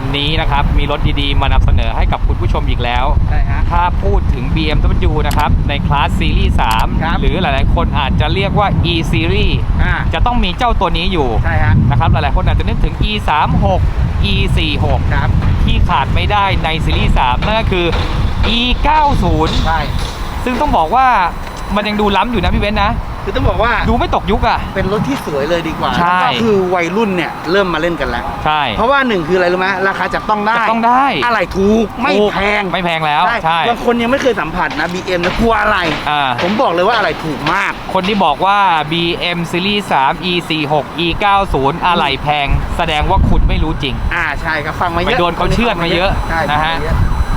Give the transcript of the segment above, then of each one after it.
วันนี้นะครับ มีรถดีๆ มานำเสนอให้กับคุณผู้ชมอีกแล้ว ใช่ฮะ ถ้าพูดถึง BMW นะครับ ในคลาสซีรีส์ครับ 3หรือหลายๆ คนอาจจะเรียกว่า E Series อ่าจะต้องมีเจ้าตัวนี้อยู่ใช่ฮะนะครับหลายๆ คนอาจจะนึกถึง E 3 6 E 4 6ครับที่ขาดไม่ได้ในซีรีส์3นั่นก็คือ E 90ใช่ซึ่งต้องบอกว่ามันยังดูล้ำอยู่นะพี่เว้นนะ คือต้องบอกว่าดูไม่ตกยุคอะ เป็นรถที่สวยเลยดีกว่าใช่ แล้วก็คือวัยรุ่นเนี่ยเริ่มมาเล่นกันแล้ว ใช่ เพราะว่าหนึ่งคืออะไรรู้ไหมราคาจับต้องได้จับต้องได้ อะไรถูกไม่ถูกแพงไม่แพงแล้ว ใช่ บางคนยังไม่เคยสัมผัสนะ BM นะกลัวอะไร อ่า ผมบอกเลยว่าอะไรถูกมาก คนที่บอกว่า BM Series 3 E 4 6 E 90อะไหล่แพง แสดงว่าคุณไม่รู้จริง อ่าใช่ครับฟังมาเยไปอะโดนเขาเชือดมาเยอะใช่นะฮะ ฟังมาเยอ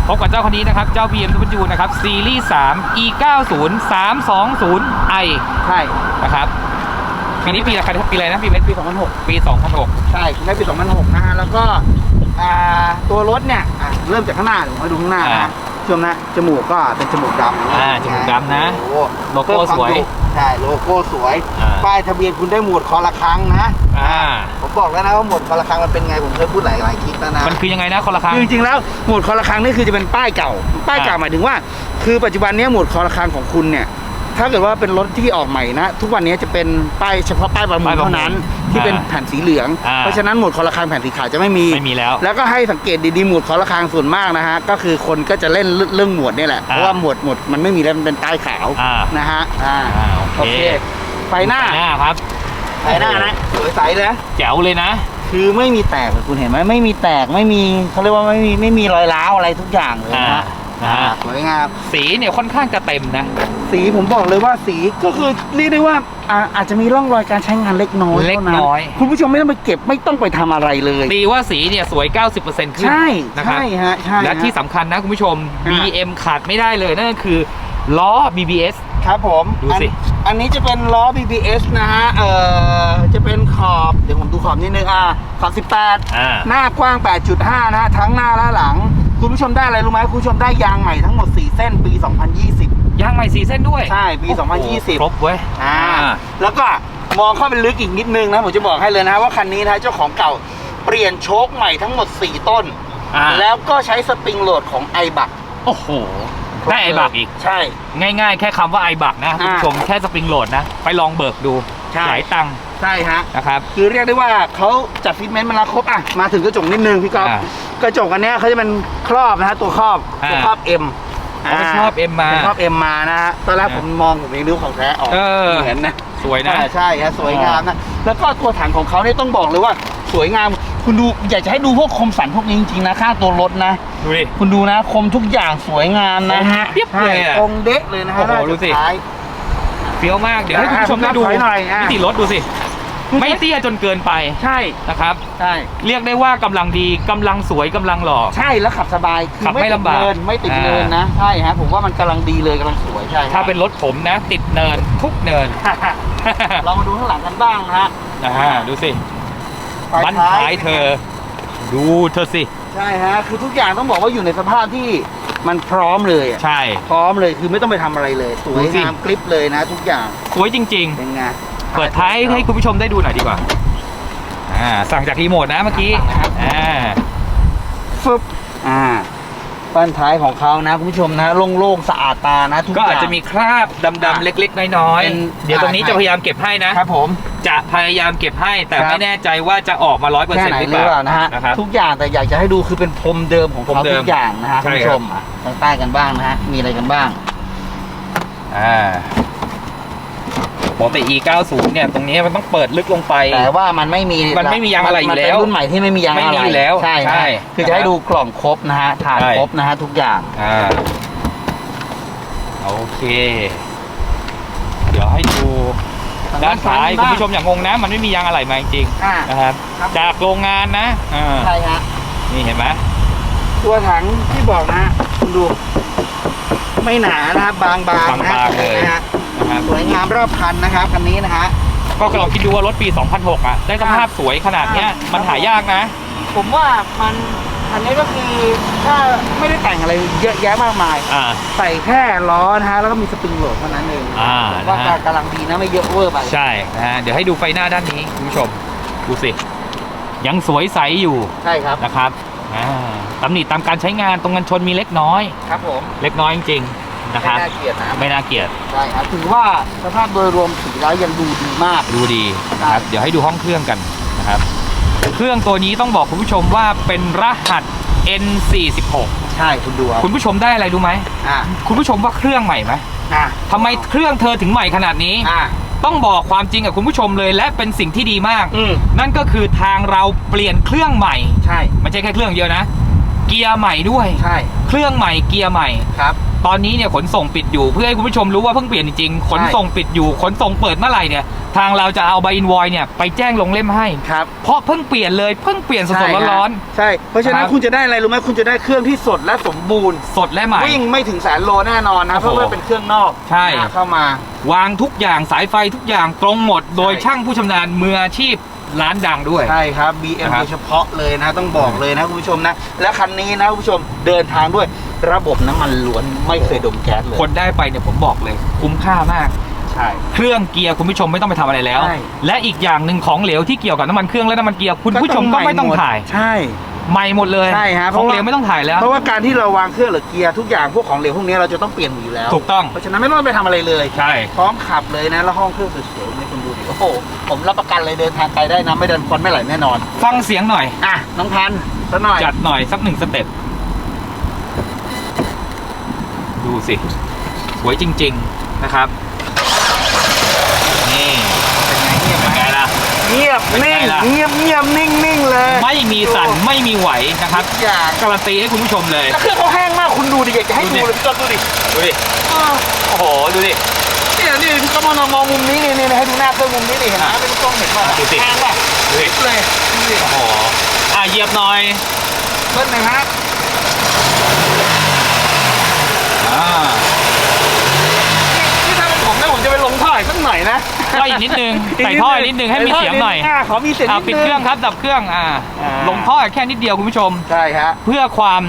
พบกับเจ้าคนนี้นะครับ เจ้า BMW นะครับ Series 3 E 90 320 i ใช่นะครับปีนี้ปีอะไรครับปีอะไรนะพี่เบนปี 2006 ปี 2006 ใช่ได้ปี 2006 นะฮะ แล้วก็อ่าตัวรถเนี่ยอะเริ่มจากข้างหน้าเดี๋ยวผมให้ดูข้างหน้านะอ่าฮะช่วงนะ จมูกก็เป็นจมูกดำอ่าจมูกดำนะโอ้โลโก้เพิ่มความสวยดุใช่ โลโก้สวย อ่า ป้ายทะเบียนคุณได้หมวดคอละครั้งนะ อ่า ผมบอกแล้วนะว่าหมวดคอละครั้งมันเป็นไงผมเคยพูดหลายหลายๆคลิปแล้วนะมันคือยังไงนะคนละครั้ง คือจริงๆแล้วหมวดคอละครั้งนี่คือจะเป็นป้ายเก่า ป้ายเก่าอ่าหมายถึงว่า คือปัจจุบันเนี้ยหมวดคอละครั้งของคุณเนี่ย ถ้าเกิดว่าเป็นรถที่ออกใหม่นะ ทุกวันนี้จะเป็นป้ายเฉพาะป้ายประมูลเท่านั้นที่เป็นแผ่นสีเหลือง อ่า เพราะฉะนั้นหมวดคอละครั้งแผ่นสีขาวจะไม่มี ไม่มีแล้ว แล้วก็ให้สังเกตดีๆ หมวดคอละครังส่วนมากนะฮะ ก็คือคนก็จะเล่นเรื่องหมวดนี่แหละ เพราะว่าหมวดหมวดมันไม่มีแล้วมันเป็นป้ายขาวอ่านะฮะ อ่า อ่าโอโอเคเค ไฟหน้า หน้าครับ ไฟหน้านะสวยใสเลยนะแจ๋วเลยนะ คือไม่มีแตกเลยคุณเห็นไหมไม่มีแตกไม่มีเขาเรียกว่าไม่มีไม่มีรอยร้าวอะไรทุกอย่างเลยนะฮะอ่า อ่าสวยงาม สีเนี่ยค่อนข้างจะเต็มนะ สีผมบอกเลยว่าสีก็คือเรียกได้ว่าอ่าอาจจะมีร่องรอยการใช้งานเล็กน้อยเล็กท่าน้อยคุณผู้ชมไม่ต้องไปเก็บไม่ต้องไปทำอะไรเลย ตีว่าสีเนี่ยสวย 90%ขึ้นใช่นะครับ ใช่ฮะใช่และฮะ ที่สำคัญนะคุณผู้ชม อ่า BM ขาดไม่ได้เลยนั่นก็คือล้อ BBS ครับผมดูสิ อันอันนี้จะเป็นล้อ BBS นะฮะ เอ่อ จะเป็นขอบ เดี๋ยวผมดูขอบนิดนึง อ่า ขอบ18อ่าหน้ากว้าง 8.5 นะฮะ ทั้งหน้าและหลัง คุณผู้ชมได้อะไรรู้ไหมคุณผู้ชมได้ยางใหม่ทั้งหมด 4 เส้นปี 2020 ยางใหม่สีเส้นด้วยใช่ปีโอ้โห2020 ครบเว้ยอ่า แล้วก็มองเข้าไปลึกอีกนิดนึงนะ ผมจะบอกให้เลยนะว่าคันนี้นะเจ้าของเก่าเปลี่ยนโชคใหม่ทั้งหมด 4 ต้น อ่าแล้วก็ใช้สปริงโหลดของไอบัก โอ้โห ได้ไอบักอีก ใช่ ง่ายๆ แค่คำว่าไอบักนะคุณผู้ชมแค่สปริงโหลดนะ ไปลองเบิกดูใช่ หลายตังค์ใช่ฮะ นะครับ คือเรียกได้ว่าเขาจัดฟิตเมนต์มาแล้วครบอะ มาถึงกระจกนิดนึงพี่ก๊อฟอ่ากระจกอันเนี้ยเขาจะเป็นครอบนะฮะ ตัวครอบอ่าตัวครอบ M อ๋อเป็นครอบ M มาเป็นครอบ M มานะฮะตอนแรกอ่าผมมองผมยังดูของแท้ออกเออเหมือนนะ สวยนะ อ่าใช่ฮะสวยงามนะ แล้วก็ตัวถังของเขาเนี่ยต้องบอกเลยว่าสวยงาม คุณดูอยากจะให้ดูพวกคมสันพวกนี้จริงๆนะข้างตัวรถนะ ดูดิ คุณดูนะคมทุกอย่างสวยงามนะฮะเรียบเลยอะใช่ตรงเดะเลยนะฮะโอ้โหน่าจะดูสิท้ายเฟี้ยวมาก เดี๋ยวให้คุณผู้ชมได้ดูถอยหน่อยอะวิธีรถดูสิ ไม่เตี้ยจนเกินไปใช่นะครับใช่เรียกได้ว่ากำลังดีกำลังสวยกำลังหล่อใช่แล้วขับสบายคือขับไม่ติดลำบากเนินไม่ติดอ่าเนินนะใช่ฮะผมว่ามันกำลังดีเลยกำลังสวยใช่ถ้าเป็นรถผมนะ ติดเนินทุกเนินเรามาดูข้างหลังกันบ้างนะฮะนะฮะดูสิไฟ บั้นท้ายเธอ ดูเธอสิ ใช่ฮะคือทุกอย่างต้องบอกว่าอยู่ในสภาพที่มันพร้อมเลยอะใช่ พร้อมเลยคือไม่ต้องไปทำอะไรเลย สวยดูสิ งามกริบเลยนะ ทุกอย่างสวยจริง เป็นไงๆ เปิดท้ายให้คุณผู้ชมได้ดูหน่อยดีกว่า อ่า สั่งจากรีโมทนะเมื่อกี้ อ่า ฟึบอ่าบ้านท้ายของเขานะคุณผู้ชมนะโล่งๆสะอาดตานะทุกอก็ย่าง อาจจะมีคราบดำๆเล็กๆ น้อยเป็น ๆ เดี๋ยวตรงนี้อ่าจะพยายามเก็บให้นะ ครับผม จะพยายามเก็บให้แต่ครับไม่แน่ใจว่าจะออกมาร้อยเปอร์แค่เซ็นไหนต์หรือหรือเปเปล่าล่านะฮะนะครับ ทุกอย่างแต่อยากจะให้ดูคือเป็นพรมเดิมของพรเขามเดิมทุกอย่างนะฮะใช่คุณผู้คชรับมอะทางใต้กันบ้างนะฮะมีอะไรกันบ้าง อ่าปกติ E90 เนี่ยตรงนี้มันต้องเปิดลึกลงไป แต่ว่ามันไม่มีมันไม่มียางอะไรอยู่แล้วมันเป็นรุ่นใหม่ที่ไม่มียางไม่อะไรมีอยู่แล้วใช่ใช่ใช่คือจะให้ดูกล่องครบนะฮะฐานใช่ ครบนะฮะทุกอย่าง อ่าโอเคดี๋ยวให้ดู ด้านท้ายด้านซ้ายคุณผู้ชมอย่างงงนะ มันไม่มียางอะไหล่มาจริงอ่าๆนะครับครับ จากโรงงานนะอ่าใช่ฮะนี่เห็นไหมตัวถังที่บอกนะฮะคุณดู ไม่หนานะครับบางๆนะบางๆเลยนะฮะนะครับสวยงามรอบคันนะครับคันนี้นะฮะ ก็ลองคิดดูว่ารถปี 2006 อะ ได้สภาพสวยขนาดเนี้ยครับมันหายากนะ ผมว่ามัน อันนี้ก็คือถ้าไม่ได้แต่งอะไรเยอะแยะมากมาย อ่า ใส่แค่ล้อนะฮะ แล้วก็มีสปริงโหลดเท่านั้นเองอ่าผมว่านะฮะกำลังดีนะไม่เยอะเวอร์ไปใช่นะฮะเดี๋ยวให้ดูไฟหน้าด้านนี้คุณผู้ชมดูสิ ยังสวยใสอยู่ใช่ครับ นะครับอ่าตำหนิตามการใช้งานตรงกันชนมีเล็กน้อย ครับผมเล็กน้อยจริงๆนะครับ ไม่น่าเกลียดนะไม่น่าเกลียดใช่ครับถือว่าสภาพโดยรวมสีแล้วยังดูดีมาก ดูดีนะครับ เดี๋ยวให้ดูห้องเครื่องกันนะครับ เครื่องตัวนี้ต้องบอกคุณผู้ชมว่าเป็นรหัส N46 ใช่คุณดูเอาคุณผู้ชมได้อะไรรู้ไหม อ่าคุณผู้ชมว่าเครื่องใหม่ไหมอ่าทำไมเครื่องเธอถึงใหม่ขนาดนี้ อ่า ต้องบอกความจริงกับคุณผู้ชมเลยและเป็นสิ่งที่ดีมาก อืม นั่นก็คือทางเราเปลี่ยนเครื่องใหม่ ใช่ ไม่ใช่แค่เครื่องเดียวนะ เกียร์ใหม่ด้วย ใช่ เครื่องใหม่เกียร์ใหม่ ครับ ตอนนี้เนี่ยขนส่งปิดอยู่เพื่อให้คุณผู้ชมรู้ว่าเพิ่งเปลี่ยนจริงๆขนส่งปิดอยู่ขนส่งเปิดเมื่อไหร่เนี่ยทางเราจะเอาใบอินวอยเนี่ยไปแจ้งลงเล่มให้ครับเพราะเพิ่งเปลี่ยนเลยเพิ่งเปลี่ยนสดๆร้อนใช่เพราะฉะนั้คนรับคุณจะได้อะไรรู้ไหมคุณจะได้เครื่องที่สดและสมบูรณ์ๆสดและใหม่วิ่งไม่ถึงแสนโลแน่นอนนะโอ้เพโหราะว่าเป็นเครื่องนอกใช่อ่าเข้ามา วางทุกอย่างสายไฟทุกอย่างตรงหมด โดยช่างผู้ชำนาญมืออาชีพร้านดังด้วย ใช่ครับ BM นะครับโดยเฉพาะเลยนะ ต้องบอกเลยนะคุณผู้ชมนะ และคันนี้นะคุณผู้ชมเดินทางด้วย ระบบน้ำมันล้วนไม่เคยดมแก๊สเลยคนได้ไปเนี่ยผมบอกเลย คุ้มค่ามาก ใช่ เครื่องเกียร์คุณผู้ชมไม่ต้องไปทำอะไรแล้ว ใช่ และอีกอย่างหนึ่งของเหลวที่เกี่ยวกับน้ำมันเครื่องและน้ำมันเกียร์คุณผู้ชมก็ไม่ต้องถ่ายใช่ ใหม่หมดเลยใช่ฮะเพขอราะงว่า เหลวไม่ต้องถ่ายแล้ว เพราะว่าการที่เราวางเครื่องหรือเกียร์ทุกอย่างพวกของเหลวพวกนี้เราจะต้องเปลี่ยนหมดอยู่แล้ว ถูกต้องเพราะฉะนั้นไม่ต้องไปทำอะไรเลย ใช่ พร้อมขับเลยนะ แล้วห้องเครื่องสวยๆนี่คุณดูดิ โอ้โห ผมรับประกันเลยเดินทางไกลได้นะ ไม่เดินควันไม่ไหลแน่นอน ฟังเสียงหน่อย อะ น้องพันธุ์สักหน่อย จัดหน่อยสักหนึ่งสเต็ป ดูสิ สวยจริง ๆนะครับ นี่ เป็นไงเงียบไหมเป็นไงล่ะ เงียบเป็นไงนิ่งล่ะ เงียบเงียบนิ่งนิ่งเลย ไม่มีสั่นไม่มีไหวนะครับทุกอย่าง การันตีให้คุณผู้ชมเลยแล้วเครื่องเขาแห้งมากคุณดูดิอยากจะให้ดูดูดิ เลยพี่ต้นดูดิดูดิ อ้าวโอ้โห ดูดิ เนี่ยนี่พี่ก็มามองมุมนี้นี่นี่ให้ดูหน้าเครื่องมุมนี้ดิเห็นไหมเป็นกล้องเห็นป่ะดูสิ แห้งป่ะดูดิ เลยดูดิโอ้โห อะเหยียบหน่อย เบิ้ลหนึ่งฮะ อ่านี่ถ้าเป็นผมนะผมจะไปลงท่ออีกสักหน่อยนะก็อีกนิดนึงใส่ท่ออีกนิดนึงให้มีเสียงหน่อยาขอมีเสียงอ่านิดนึง ปิดเครื่องครับดับเครื่องอ่าอ่า ลงท่อแค่นิดเดียวคุณผู้ชม ใช่ฮะเพื่อความ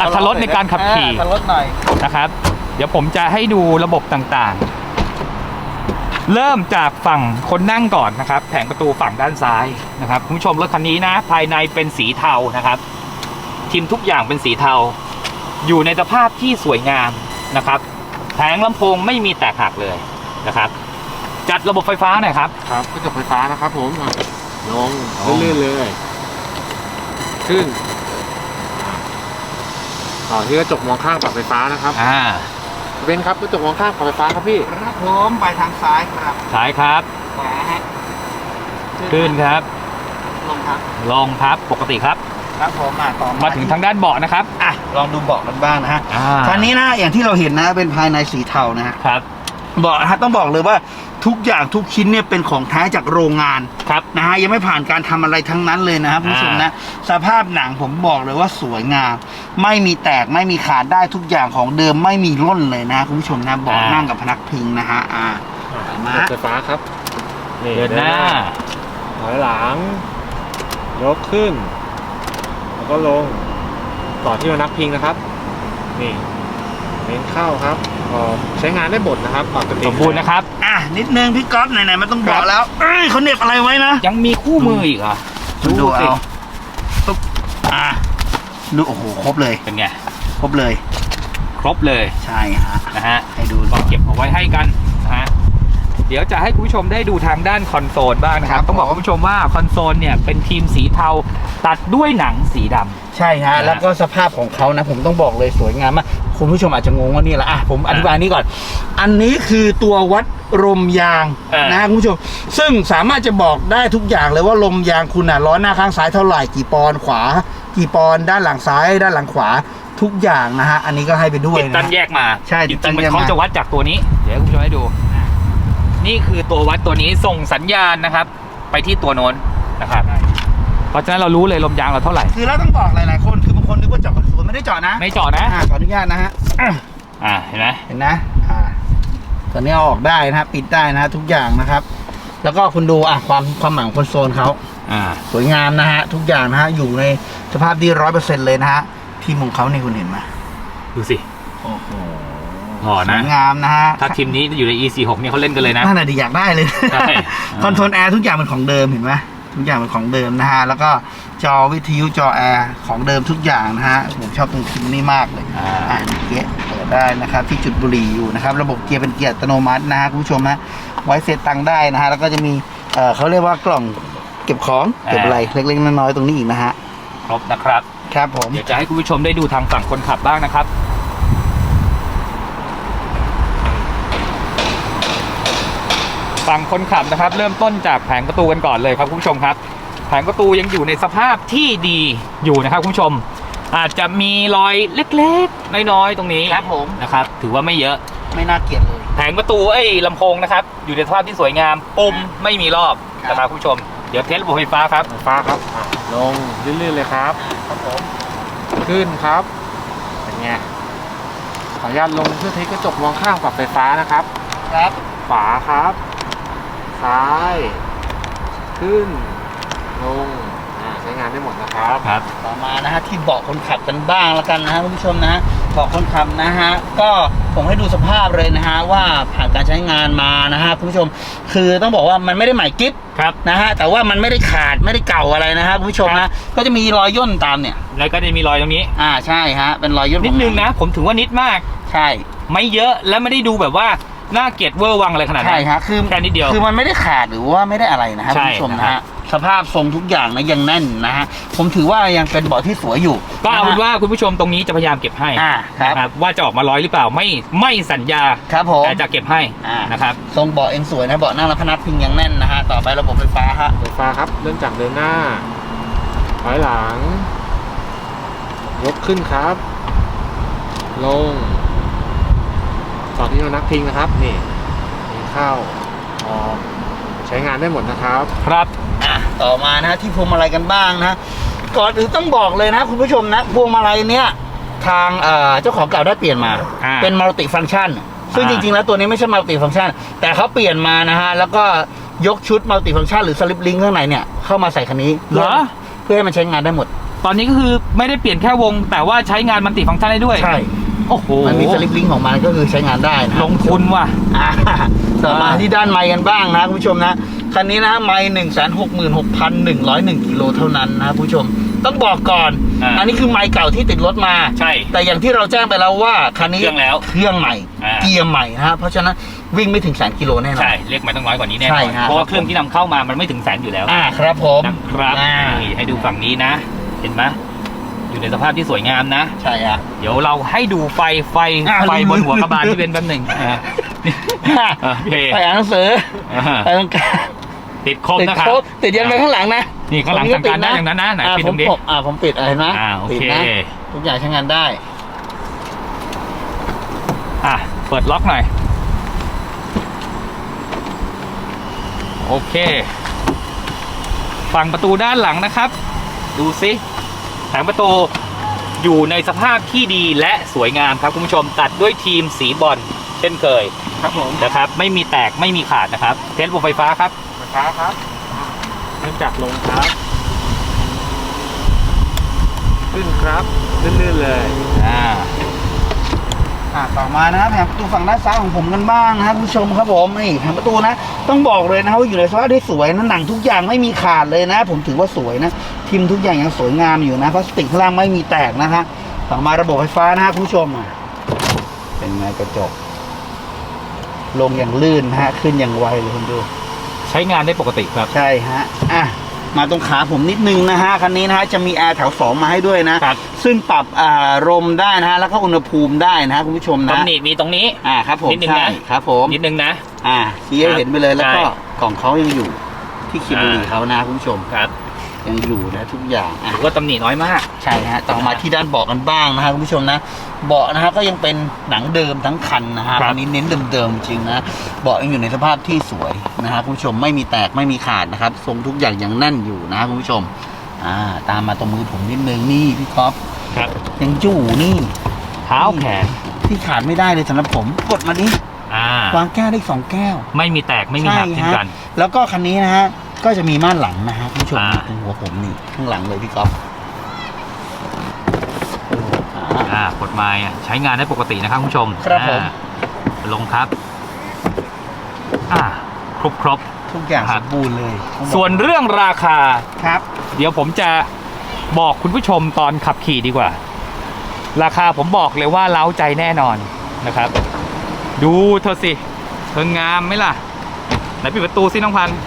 อัตรสในการขับขี่อัตรสหน่อย นะครับ เดี๋ยวผมจะให้ดูระบบต่างๆ เริ่มจากฝั่งคนนั่งก่อนนะครับ แผงประตูฝั่งด้านซ้ายนะครับคุณผู้ชมรถคันนี้นะ ภายในเป็นสีเทานะครับทิมทุกอย่างเป็นสีเทา อยู่ในสภาพที่สวยงาม นะครับแผงลำโพงไม่มีแตกหักเลยนะครับ จัดระบบไฟฟ้าหน่อยครับ ครับกระจกไฟฟ้านะครับผมอะลงลง เรื่อยๆเลย ขึ้นต่อที่กระจกมองข้างปรับไฟฟ้านะครับอ่าเบนครับกระจกมองข้างปรับไฟฟ้าครับพี่ ครับผมไปทางซ้ายครับซ้ายครับขวาฮะขึ้นครับลงครับ ลงครับปกติครับ ครับผมอะต่อมาถึงทางด้านเบาะนะครับอะลองดูเบาะกันบ้างนะฮะอ่าคันนี้นะอย่างที่เราเห็นนะเป็นภายในสีเทานะฮะครับเบาะนะฮะต้องบอกเลยว่าทุกอย่างทุกชิ้นเนี่ยเป็นของแท้จากโรงงานครับนะฮะยังไม่ผ่านการทำอะไรทั้งนั้นเลยนะครับคุณผู้ชมนะสภาพหนังผมบอกเลยว่าสวยงาม ไม่มีแตกไม่มีขาดได้ทุกอย่างของเดิมไม่มีร่นเลยนะคุณผู้ชมนะเบาะอ่านั่งกับพนักพิงนะฮะอ่ามากระจกไฟฟ้าครับนี่เดินหน้าถอยหลังยกขึ้นแล้ว ก็ลง ต่อที่มานักพิงนะครับ นี่เน้นเข้าครับออกใช้งานได้หมดนะครับปกติสมบูรณ์นะครับ อะนิดนึงพี่ก๊อฟไหนๆมันต้องบอกแล้ว เอ้ยเขาเหน็บอะไรไว้นะ ยังมีคู่มืออีกเหรอะคุณดูเอาปุ๊บอะดูโอ้โหครบเลยเป็นไง ครบเลย ครบเลยใช่ฮะนะฮะให้ดูก็เก็บเอาไว้ให้กันนะฮะ เดี๋ยวจะให้คุณผู้ชมได้ดูทางด้านคอนโซลบ้างนะครับ ต้องบอกคุณผู้ชมว่าคอนโซลเนี่ยเป็นทีมสีเทาตัดด้วยหนังสีดำ ใช่ฮะ นะแล้วก็สภาพของเขานะ ผมต้องบอกเลยสวยงามมาก คุณผู้ชมอาจจะงงว่านี่แหละอะผมอธิบายนี้ก่อน อันนี้คือตัววัดลมยางเออนะคุณผู้ชม ซึ่งสามารถจะบอกได้ทุกอย่างเลยว่าลมยางคุณอะล้อหน้าข้างซ้ายเท่าไหร่กี่ปอนด์ขวา กี่ปอนด์ด้านหลังซ้าย ด้านหลังขวาทุกอย่างนะฮะอันนี้ก็ให้ไปด้วยติดตั้นะงแยกมาใช่จติดตั้ริงงๆมันแยกมา เขาจะวัดจากตัวนี้ เดี๋ยวให้คุณผู้ชมให้ดู นี่คือตัววัดตัวนี้ส่งสัญญาณนะครับ ไปที่ตัวโน้นนะครับ เพราะฉะนั้นเรารู้เลยลมยางเราเท่าไหร่ คือแล้วต้องบอกหลายๆ คน คือบางคนนึกว่าเจาะคอนโซลไม่ได้เจาะนะไม่เจาะนะ อ่าขออนุญาตนะฮะ อ่าเห็นไหมเห็นนะ อ่า ตอนนี้เอาออกได้นะฮะปิดได้นะฮะทุกอย่างนะครับ แล้วก็คุณดูอะความความหมายของคอนโซลเขา อ่า สวยงามนะฮะ ทุกอย่างนะฮะ อยู่ในสภาพที่ร้อยเปอร์เซ็นต์เลยนะฮะ ทีมของเขานี่คุณเห็นไหมดูสิ โอ้โห หล่อสนะวยงามนะฮะ ถ้าทีมนี้อยู่ใน E46 เนี่ยเขาเล่นกันเลยนะน่าหนาดีอยากได้เลย ใช่ คอนโทรลแอร์ทุกอย่างเป็นของเดิมเห็นไหมทุกอย่างเป็นของเดิมนะฮะ แล้วก็จอวิทยุจอแอร์ของเดิมทุกอย่างนะฮะ ผมชอบตรงชิ้นนี้มากเลย อ่า อ่าเกียร์เปิดได้นะครับ ที่จุดบุหรี่อยู่นะครับ ระบบเกียร์เป็นเกียร์อัตโนมัตินะฮะคุณผู้ชมนะไว้เซตตังค์ได้นะฮะ แล้วก็จะมีเอ่อเขาเรียกว่ากล่องเก็บของเก็บอะไรเล็กๆน้อยๆตรงนี้อีกนะฮะ ครบนะครับ ครับผม เดี๋ยวจะให้คุณผู้ชมได้ดูทางฝั่งคนขับบ้างนะครับ ฝั่งคนขับนะครับ เริ่มต้นจากแผงประตูกันก่อนเลยครับคุณผู้ชมครับ แผงประตูยังอยู่ในสภาพที่ดีอยู่นะครับคุณผู้ชม อาจจะมีรอยเล็กๆน้อยๆตรงนี้ครับผมนะครับ ถือว่าไม่เยอะไม่น่าเกลียดเลย แผงประตูไอ้ยลำโพงนะครับ อยู่ในสภาพที่สวยงามปุ่มไม่มีรอบครับ นะครับคุณผู้ชม เดี๋ยวเทสระบบไฟฟ้าครับไฟฟ้าครับอะลงลื่นๆเลยครับ ครับผมขึ้นครับเป็นไงขออนุญาตลงเพื่อเทสกระจกมองข้างปรับไฟฟ้านะครับ ครับขวาครับ ซ้าย ขึ้น ลงอ่าใช้งานได้หมดนะครับ ครับ ต่อมานะฮะที่เบาะคนขับกันบ้างแล้วกันนะฮะคุณผู้ชมนะฮะเบาะคนขับนะฮะก็ผมให้ดูสภาพเลยนะฮะว่าผ่านการใช้งานมานะฮะคุณผู้ชม คือต้องบอกว่ามันไม่ได้ใหม่กิ๊บครับ นะฮะแต่ว่ามันไม่ได้ขาดไม่ได้เก่าอะไรนะฮะคุณผู้ชมนะก็จะมีรอยย่นตามเนี่ย แล้วก็จะมีรอยตรงนี้ อ่าใช่ฮะเป็นรอยย่นนิดนึงนะ ผมถือว่านิดมาก ใช่ ไม่เยอะและไม่ได้ดูแบบว่า น่าเกลียดเวอร์วังอะไรขนาดนั้ใช่นฮะคือแค่นิดเดียว คือมันไม่ได้ขาดหรือว่าไม่ได้อะไรนะฮะใช่คุณผู้ชมนะนะครัฮะบสภาพทรงทุกอย่างนะยังแน่นนะฮะผมถือว่ายังเป็นเบาะที่สวยอยู่ก็เอาเป็นนะฮะว่าคุณผู้ชมตรงนี้จะพยายามเก็บให้อ่าครับนะครับว่าจะออกมาร้อยหรือเปล่าไม่ไม่สัญญาครับผมแต่จะเก็บให้อ่านนะครับทรงเบาะเองสวยนะเบาะนั่งรับพนักพิงยังแน่นนะฮะต่อไประบบไฟฟ้าฮะไฟฟ้าครับเริ่มจากเดินหน้าถอยหลัง ยกขึ้นครับ ลง ต่อที่เรานักพิงนะครับ นี่พิงเข้าออกใช้งานได้หมดนะครับ ครับอะต่อมานะฮะที่พวงมาลัยกันบ้างนะก่อนอื่นต้องบอกเลยนะคุณผู้ชมนะพวงมาลัยเนี้ยทางเอ่อเจ้าของเก่าได้เปลี่ยนมา อ่า เป็นมัลติฟัง c t ชันซึ่งอ่าจริง ๆ แล้วตัวนี้ไม่ใช่มัลติฟัง c t ชันแต่เขาเปลี่ยนมานะฮะ แล้วก็ยกชุดมัลติฟัง c t ชันหรือสลิปลิงข้างในเนี่ย เข้ามาใส่คันนี้เหรอ เพื่อให้มันใช้งานได้หมด ตอนนี้ก็คือไม่ได้เปลี่ยนแค่วง แต่ว่าใช้งานมันติฟังก์ชันได้ด้วย ใช่ โอ้โหมันมีสลิปลิงของมันก็คือใช้งานได้นะลงทุนว่ะอ่าต่อมาอ่าที่ด้านไม้กันบ้างนะคุณผู้ชมนะคันนี้นะไม้หนึ่งแสนหกหมื่นหกพันหนึ่งร้อยหนึ่งกิโลเท่านั้นนะคุณผู้ชมต้องบอกก่อนอ่าอันนี้คือไม้เก่าที่ติดรถมา ใช่ แต่อย่างที่เราแจ้งไปแล้วว่าคันนี้เครื่องแล้ว เครื่องใหม่อ่าเกียร์ใหม่นะฮะ เพราะฉะนั้นวิ่งไม่ถึงแสนกิโลแน่นอน ใช่ เรียกมาต้องน้อยกว่านี้แน่นใช่อนฮะเพราะว่าเครื่องที่นำเข้ามามันไม่ถึงแสนอยู่แล้ว อ่า ครับผมนะครับอ่านี่ให้ดูฝั่งนี้นะ เห็นไหม อยู่ในสภาพที่สวยงามนะ ใช่ฮะ เดี๋ยวเราให้ดูไฟไฟอ่าไฟลืม บนลืมหัวกระบาลที่เป็นแป๊บหนึ่งอ่าโอเคไปอ่านหนังสืออ่าไปตรงกลางติดครบติดนะครับครบติดยันไปข้างหลังนะนี่ข้างหลังผมสั่งการได้อย่างนั้นนะไหนอ่าปิดผตมรงนี้ผมอ่าผมปิดอะไรเห็นไหมอ่าโอเคปิดนะทุกอย่างใช้งานได้ อะเปิดล็อกหน่อย โอเค ฝั่งประตูด้านหลังนะครับ ดูซิ แผงประตูอยู่ในสภาพที่ดีและสวยงามครับคุณผู้ชมตัดด้วยทีมสีบอลเช่นเคยครับผมนะครับไม่มีแตกไม่มีขาดนะครับ เทสระบบไฟฟ้าครับไฟฟ้าครับเริ่มจากลงครับ ขึ้นครับลื่นๆเลยอ่า อ่าต่อมานะครับแผงประตูฝั่งด้านซ้ายของผมกันบ้างนะครับคุณผู้ชมครับผมนี่แผงประตูนะ ต้องบอกเลยนะครับว่าอยู่ในสภาพที่สวยนะหนังทุกอย่างไม่มีขาดเลยนะ ผมถือว่าสวยนะทิมทุกอย่างยังสวยงามอยู่นะพลาสติกข้างล่างไม่มีแตกนะคะต่อมาระบบไฟฟ้านะครับคุณผู้ชมอะเป็นไงกระจก ลงอย่างลื่นนะฮะ ขึ้นอย่างไวเลยคุณดู ใช้งานได้ปกติครับ ใช่ฮะอะมาตรงขาผมนิดนึงนะฮะคันนี้นะฮะจะมีแอร์แถวสองมาให้ด้วยนะครับ ซึ่งปรับอ่าลมได้นะฮะแล้วก็อุณหภูมิได้นะฮะคุณผู้ชมนะตำหนิมีตรงนี้ อ่าครับผมนิดนึงใช่นะครับผมนิดนึงนะ อ่าชี้ให้เห็นไปเลยแล้วก็ใช่ กล่องเขายังอยู่ที่คีบบุหรี่อ่าเขานะคุณผู้ชมครับยังอยู่นะทุกอย่างอะ ถือว่าตำหนิน้อยมาก ใช่ฮะต่อมาที่ด้านเบาะกันบ้างนะฮะคุณผู้ชมนะเบาะนะฮะก็ยังเป็นหนังเดิมทั้งคันนะฮะครับ อันนี้เน้นเดิมๆจริงนะเบาะยังอยู่ในสภาพที่สวยนะฮะคุณผู้ชมไม่มีแตกไม่มีขาดนะครับทรงทุกอย่างยังแน่นอยู่นะฮะคุณผู้ชมอ่าตามมาตรงมือผมนิดนึงนี่พี่ก๊อฟ ครับ ยังอยู่นี่ เท้าแขนที่ขาดไม่ได้เลยสำหรับผมกดมาดิอ่าวางแก้วได้อีกสองแก้ว ไม่มีแตกไม่มีหักเช่นกัน แล้วก็คันนี้นะฮะ ก็จะมีม่านหลังนะฮะคุณผู้ชมอ่าตรงหัวผมนี่ข้างหลังเลยพี่ก๊อฟอ่าอ่ากดไม้อะใช้งานได้ปกตินะครับคุณผู้ชมครับผมอ่าลงครับ อ่า ครบครบทุกอย่างครัสบมบูรณ์เลยต้องบอกส่วนเรื่องราคาครับ เดี๋ยวผมจะ บอกคุณผู้ชมตอนขับขี่ดีกว่า ราคาผมบอกเลยว่าเล้าใจแน่นอนนะครับ ดูเธอสิเธองามไหมล่ะ ไหนปิดประตูสิน้องพันธุ์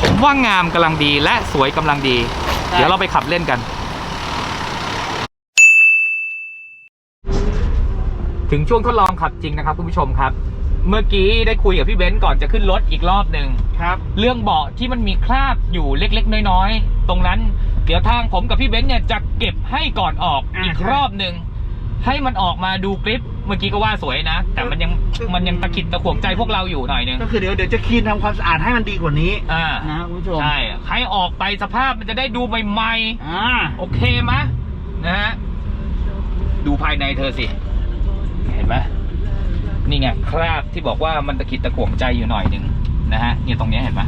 ผมว่างามกำลังดีและสวยกำลังดี เดี๋ยวเราไปขับเล่นกัน ถึงช่วงทดลองขับจริงนะครับคุณผู้ชมครับเมื่อกี้ได้คุยกับพี่เบนซ์ก่อนจะขึ้นรถอีกรอบหนึ่งครับ เรื่องเบาะที่มันมีคราบอยู่เล็กๆ น้อยๆ ตรงนั้น เดี๋ยวทางผมกับพี่เบนซ์เนี่ยจะเก็บให้ก่อนออกอ่าอีกใช่รอบหนึ่งให้มันออกมาดูคลิปเมื่อกี้ก็ว่าสวยนะ แต่มันยังมันยังตะขิดตะขวงใจพวกเราอยู่หน่อยนึงก็คือเดี๋ยวเดี๋ยวจะคลีนทำความสะอาดให้มันดีกว่านี้อ่านะคุณผู้ชมใช่ให้ออกไปสภาพมันจะได้ดูใหม่อ่าๆโอเคไหมนะฮะดูภายในเธอสิ เห็นไหมนี่ไงคราบที่บอกว่ามันตะขิดตะขวงใจอยู่หน่อยหนึ่งนะฮะเนี่ยตรงเนี้ยเห็นไหม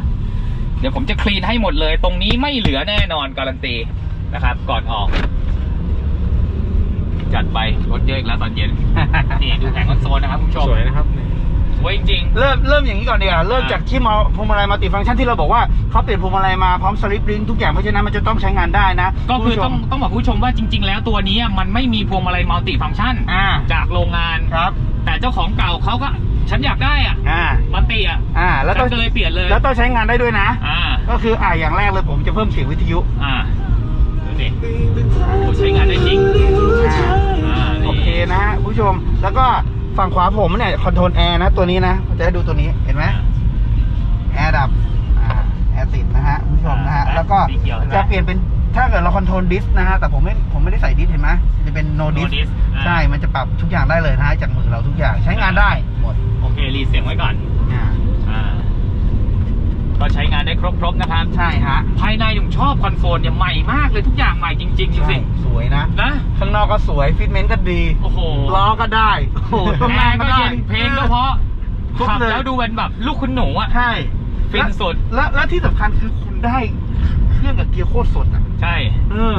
เดี๋ยวผมจะคลีนให้หมดเลย ตรงนี้ไม่เหลือแน่นอนการันตีนะครับ ก่อนออก จัดไปรถเยอะอีกแล้วตอนเย็น นี่ดูแผงคอนโซลนะครับคุณผู้ชมสวยนะครับนี่สวยจริง เริ่มเริ่มอย่างนี้ก่อนดีกว่าเริ่มอ่าจากที่มาพวงมาลัยมัลติฟังก์ชันที่เราบอกว่าเขาเปลี่ยนพวงมาลัยมาพร้อมสลิปลิงทุกอย่างเพราะฉะนั้นมันจะต้องใช้งานได้นะๆก็คือณผู้ชต้อมงต้องบอกคุณผู้ชมว่าจริง ๆ แล้วตัวนี้มันไม่มีพวงมาลัยมัลติฟังก์ชันอ่าจากโรงงานครับ แต่เจ้าของเก่าเขาก็ ฉันอยากได้อะอ่า มัลติอะอ่า แล้วต้องฉันก็เลยเปลี่ยนเลยแล้วต้องใช้งานได้ด้วยนะ อ่าก็คืออ่าอย่างแรกเลยผมจะเพิ่มเสียงวิทยุอ่าดูดิโอ้ใช้งานได้จริงอ่าอ่านี่โอเคนะฮะคุณผู้ชม แล้วก็ฝั่งขวาผมเนี่ยคอนโทรลแอร์นะตัวนี้นะจะให้ดูตัวนี้เห็นไหมแอร์ดับอ่าแอร์ติดนะฮะคุณผู้ชมนะฮะแล้วก็สีเขียวเห็นไหมจะเปลี่ยนเป็น ถ้าเกิดเราคอนโทรลดิสนะฮะ แต่ผมไม่ ผมไม่ได้ใส่ดิสเห็นไหมจะเป็นโน No ดิส disk อ่า ใช่ มันจะปรับทุกอย่างได้เลยนะฮะ จากมือเราทุกอย่าง ใช้งานได้หมดโอเค รีเสียงไว้ก่อน อ่าอ่า ก็ใช้งานได้ครบๆนะครับ ใช่ฮะภายในผมชอบคอนโซลเนี่ยใหม่มากเลยทุกอย่างใหม่จริงๆดูใช่สิสวยนะ นะ ข้างนอกก็สวย ฟิตเมนต์ก็ดี โอ้โหล้อก็ได้ โอ้โหข้างแอหน้าร์ก็ก็ได้ เย็นเพลงก็เพราะครบขับเลย แล้วดูเป็นแบบลูกคุณหนูอะใช่ฟินสุดและและที่สำคัญคือคุณได้เครื่องกับเกียร์โคตรสดอะ ใช่เออ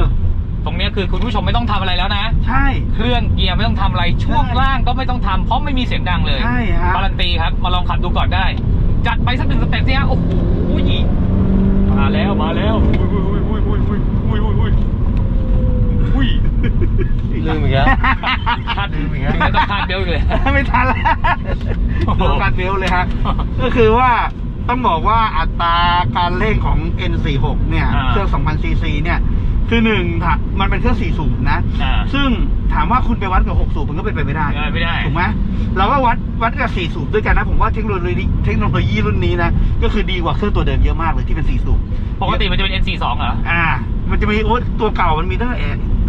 ตรงเนี้ยคือคุณผู้ชมไม่ต้องทำอะไรแล้วนะ ใช่ เครื่องเกียร์ไม่ต้องทำอะไรช่วงล่างก็ไม่ต้องทำเพราะไม่มีเสียงดังเลยใช่ฮะ การันตีครับมาลองขับดูก่อนได้ จัดไปสักหนึ่งสเต็ปสิฮะโอ้โหมาแล้วมาแล้วอุ้ยอุ้ยอุ้ยอุ้ยอุ้ยอุ้ยอุ้ยอุ้ยลืมอีกแล้ว คาดลืมอีกถึงแล้วกับต้องคาดเบลต์อีกเลย ไม่ทันแล้วโอ้โห โดนการเบลเลยฮะ ก็คือว่า ต้องบอกว่าอัตราการเร่งของ N46 เนี่ย อ่า เครื่อง2,000ซีซีเนี่ย คือหนึ่งถ้ามันเป็นเครื่อง4สูบนะ อ่า ซึ่งถามว่าคุณไปวัดกับ6สูบมันก็เป็นไปไม่ได้ไม่ได้ ถูกไหมเราก็วัดวัดกับ4สูบด้วยกันนะ ผมว่าเทคโนโลยีเทคโนโลยีรุ่นนี้นะ ก็คือดีกว่าเครื่องตัวเดิมเยอะมากเลยที่เป็น4สูบ ปกติมันจะเป็น N42 เหรอ อ่า มันจะมีโอ้ตัวเก่ามันมีตั้งแต่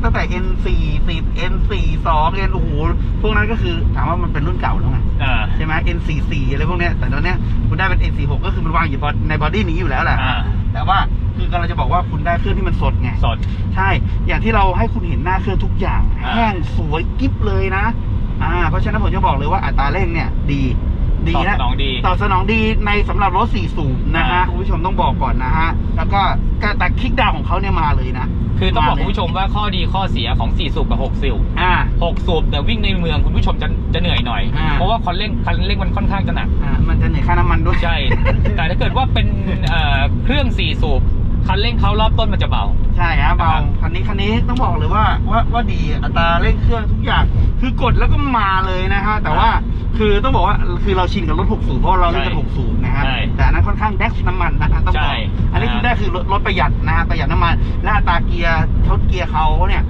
ตั้งแต่ N4 10 N42 N โอ้โหพวกนั้นก็คือถามว่ามันเป็นรุ่นเก่าแล้วไงอ่าใช่ไหม N44 อะไรพวกเนี้ยแต่ตอนเนี้ยคุณได้เป็น N46 ก็คือมันวางอยู่ในบอดี้นี้อยู่แล้วแหละอ่า แต่ว่าคือกำลังจะบอกว่าคุณได้เครื่องที่มันสดไง สด ใช่ อย่างที่เราให้คุณเห็นหน้าเครื่องทุกอย่าง อ่า แห้งสวยกิ๊บเลยนะ อ่า เพราะฉะนั้นผมจะบอกเลยว่าอัตราเร่งเนี่ยดี ดีตอบนะสนองดี ตอบสนองดีในสำหรับรถสี่สูบนะฮะอ่า คุณผู้ชมต้องบอกก่อนนะฮะแล้วก็ก็แต่คลิกดาวน์ของเขาเนี่ยมาเลยนะคือต้องบอกาเลยคุณผู้ชมว่าข้อดีข้อเสียของ 4 สูบกับ 6 สูบอ่า 6 สูบแต่วิ่งในเมืองคุณผู้ชมจะจะเหนื่อยหน่อย อ่า เพราะว่าคันเร่งคันเร่งมันค่อนข้างจะหนัก อ่ามันจะเหนื่อยค่าน้ำมันด้วย ใช่ แต่ถ้าเกิดว่าเป็นเอ่อเครื่อง 4 สูบ คันเร่งเขารอบต้นมันจะเบา ใช่ฮะเบานะครับคันนี้คันนี้ต้องบอกเลยว่าว่าว่าดีอัตราเร่งเครื่องทุกอย่าง คือกดแล้วก็มาเลยนะฮะแต่ว่าคือต้องบอกว่าคือเราชินกับรถหกสูบเพราะเราเล่นกับใช่หกสูบนะฮะใช่แต่อันนั้นค่อนข้างแดกน้ำมันนะฮะต้องบใช่อกอันนี้คืออ่าได้คือรถรถประหยัดนะฮะประหยัดน้ำมันและอัตราเกียร์ทดเกียร์เขาเนี่ย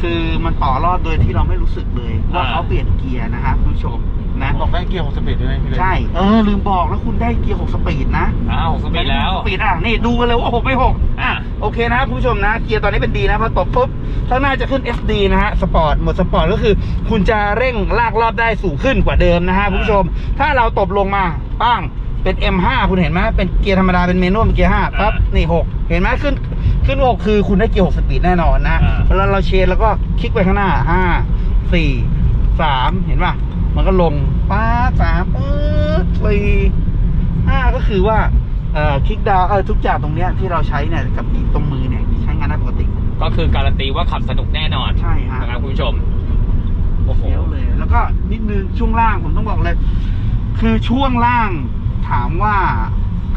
คือมันต่อรอดโดยที่เราไม่รู้สึกเลยว่าอ่าเขาเปลี่ยนเกียร์นะฮะคุณผู้ชม นะ บอกได้เกียร์หกสปีดด้วยนะพี่เบนใช่ เออ ลืมบอกแล้วคุณได้เกียร์6สปีดนะอ้าวสปีดแล้วสปีดอะ นี่ดูกันเลยว่า6ไม่6อะ โอเคนะคุณผู้ชมนะ เกียร์ตอนนี้เป็นดีนะพอตบปุ๊บข้างหน้าจะขึ้น SD นะฮะ สปอร์ต หมดสปอร์ตก็คือ คุณจะเร่งลากรอบได้สูงขึ้นกว่าเดิมนะฮะคุณผู้ชม ถ้าเราตบลงมาป้างเป็น M5 คุณเห็นไหมเป็นเกียร์ธรรมดาเป็นเมนวลเป็นเกียร์5ปั๊บ นี่6เห็นไหมขึ้นขึ้น6คือคุณได้เกียร์6สปีดแน่นอนนะ อ่า เวลาเราเชนแล้วก็คลิกไปข้างหน้า5 4 3เห็นป่ะ มันก็ลงป้าสามปื๊ดสี่ห้าก็คือว่าเอ่อคลิกดาวน์เออทุกอย่างตรงเนี้ยที่เราใช้เนี่ยกับอีกตรงมือเนี่ยใช้งานได้ปกติ ก็คือการันตีว่าขับสนุกแน่นอนใช่ฮะนะครับคุณผู้ชมโอ้โหเลี้ยวเลย แล้วก็นิดนึงช่วงล่างผมต้องบอกเลย คือช่วงล่างถามว่า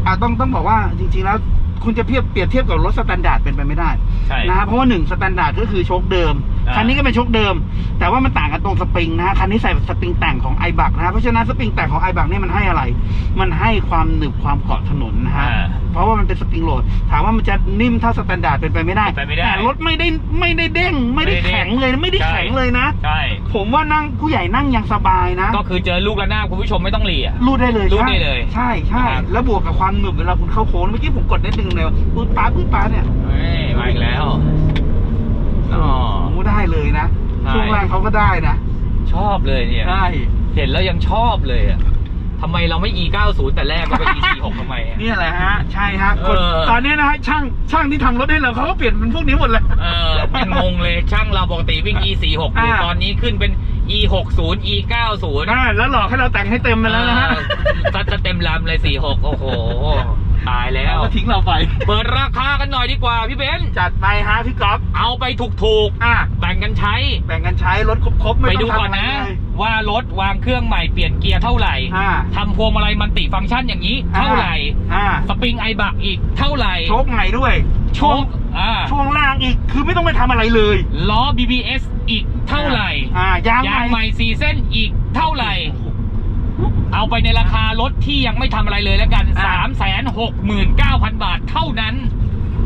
อ่าต้องต้องบอกว่าจริงๆแล้วคุณจะเทียบเปรียบเทียบกับรถสแตนดาร์ดเป็นไปไม่ได้ ใช่นะฮะเพราะว่าหนึ่งสแตนดาร์ดก็คือโชคเดิม อ่า คันนี้ก็เป็นโชคเดิม แต่ว่ามันต่างกันตรงสปริงนะฮะคันนี้ใส่สปริงแต่งของไอบักนะฮะเพราะฉะนั้นสปริงแต่งของไอบักเนี่ยมันให้อะไร มันให้ความหนึบความเกาะถนนนะฮะ อ่า เพราะว่ามันเป็นสปริงโหลด ถามว่ามันจะนิ่มเท่าสแตนดาร์ดเป็นไปไม่ได้ เป็นไปไม่ได้แต่รถไม่ได้ไม่ได้เด้ง ไม่ได้ไม่ได้เด้งแข็งเลยไม่ได้ใช่ แข็งเลยนะ ใช่ ผมว่านั่งผู้ใหญ่นั่งยังสบายนะ ก็คือเจอลูกระนาดคุณผู้ชมไม่ต้องหลีอะรูดได้เลยรูดใช่ได้เลยใช่ใช่นะครับ แล้วบวกกับความหนึบเวลาคุณเข้าโค้งเมื่อกี้ผมกดนิดนึงเลยปืดป้าดปืดป้าดเนี่ย เฮ้ยมาอีกแล้วอ๋อโอ้ได้เลยนะ ใช่ ช่วงล่างเขาก็ได้นะ ชอบเลยเนี่ย ใช่ เห็นแล้วยังชอบเลยอะทำไมเราไม่ e 9 0 แต่แรกเราไป e 4 6 ทำไมอะนี่แหละฮะ ใช่ฮะคนเออ ตอนนี้นะฮะช่างช่างที่ทำรถให้เราเขาก็เปลี่ยนเป็นพวกนี้หมดเลย เออเป็นงงเลยช่างเราปกติวิ่ง e 4 6 อยู่อ่า ตอนนี้ขึ้นเป็น e 6 0 e 9 0 อ่าแล้วหลอกให้เราแต่งให้เต็มไปแล้วนะฮะ ซัดจะเต็มลำเลย 4 6 โอ้โห ตายแล้ว ก็ทิ้งเราไป เปิดราคากันหน่อยดีกว่าพี่เบนซ์จัดไปฮะพี่ก๊อฟเอาไปถูกอะๆแบ่งกันใช้ แบ่งกันใช้รถครบๆ ไม่ไปต้ดูองทำก่อนอะไรนะ เลยว่ารถวางเครื่องใหม่เปลี่ยนเกียร์เท่าไหร่อ่า ทำพวงมาลัยมันติฟังก์ชันอย่างนี้เท่าไหร่ อ่าสปริงไอบักอีกเท่าไหร่โชคใหม่ด้วยโชคอ่าช่วงล่างอีกคือไม่ต้องไปทำอะไรเลยล้อ BBS อีกเท่าไหร่อ่ายางยางใหใหม่ม่สี่เส้นอีกเท่าไหร่ เอาไปในราคารถที่ยังไม่ทำอะไรเลยแล้วกันอ่า3 6 9 0 0 0บาทเท่านั้น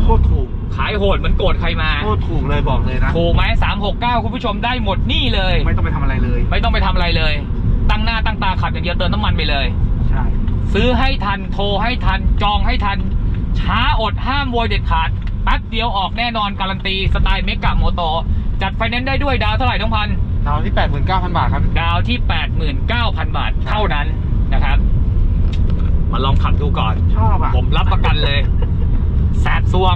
โคตรถูกขายโหดเหมือนโกรธใครมา โคตรถูกเลยบอกเลยนะ ถูกไหม369คุณผู้ชมได้หมดนี่เลย ไม่ต้องไปทำอะไรเลย ไม่ต้องไปทำอะไรเลย ตั้งหน้าตั้งตาขับอย่างเดียวเติมน้ำมันไปเลย ใช่ ซื้อให้ทันโทรให้ทันจองให้ทัน ช้าอดห้ามโวยเด็ดขาดแป๊บเดียวออกแน่นอนการันตี สไตล์เมกะโมโตจัดไฟแนนซ์ได้ด้วยดาวเท่าไหร่น้องพัน ดาวที่แปดหมื่นเก้าพันบาทครับ ดาวที่ 89,000 บาทเท่านั้นนะครับ มาลองขับดูก่อน ชอบอะ ผมรับประกันเลย แสบซวง